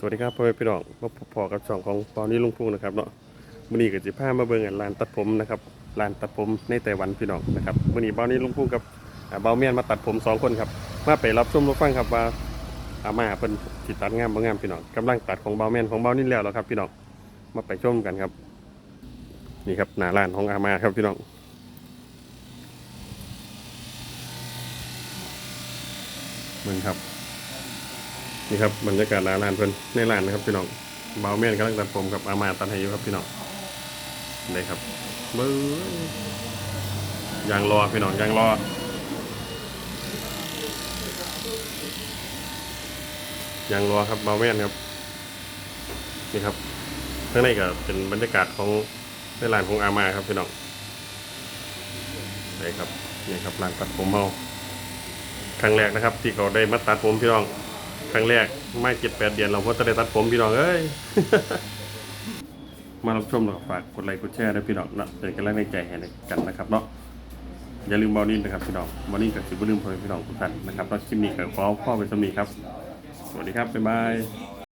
สวัสดีครับพ่อแม่พี่น้องมาพอกับช่องของตอนนี้ลุงพุ่งนะครับเนาะมื้อนี้ก็สิพามาเบิ่งอันร้านตัดผมนะครับร้านตัดผมในไต้หวันพี่น้องนะครับมื้อนี้เบานี้ลุงพุ่งกับเบาเมียนมาตัดผมสองคนครับมาไปรับชมรับฟังครับว่าอามาเพิ่นสิตัดงามบ่งามพี่น้องกำลังตัดของเบาเมียนของเบานี่แล้วแล้วครับพี่น้องมาไปชมกันครับ นี่ครับหน้าร้านของอามาครับพี่น้องเบิ่งครับ นี่ครับบรรยากาศร้านร้านเพิ่อนในร้านนะครับพี่น้องเบาเมียนกำลังตัดผมกับอามาตัดให้อยู่ครับพี่น้องได้ครับเบิ้ยางรอพี่น้องยางรอยางรอครับเบาเมียนครับนี่ครับข้างในก็เป็นบรรยากาศของในร้านของอามาครับพี่น้องได้ครับนี่ครับร้านตัดผมเมาครั้งแรกนะครับ ที่เขาได้มาตัดผมพี่น้อง ครั้งแรกไม่เจ็ดแปดเดือนเราก็จะได้ตัดผมพี่น้องเอ้ย มารับชมแล้วก็ฝากกดไลค์กดแชร์ด้วยพี่น้องนะเป็นกำลังใจให้กันนะครับเนาะอย่าลืมบอลนี่นะครับพี่น้องบอลนี่กับสิบลืมพ่อแม่พี่น้องทุกท่านนะครับแล้วคลิปนี้ก็ขอพ่อไปสมีครับ สวัสดีครับ บ๊ายบาย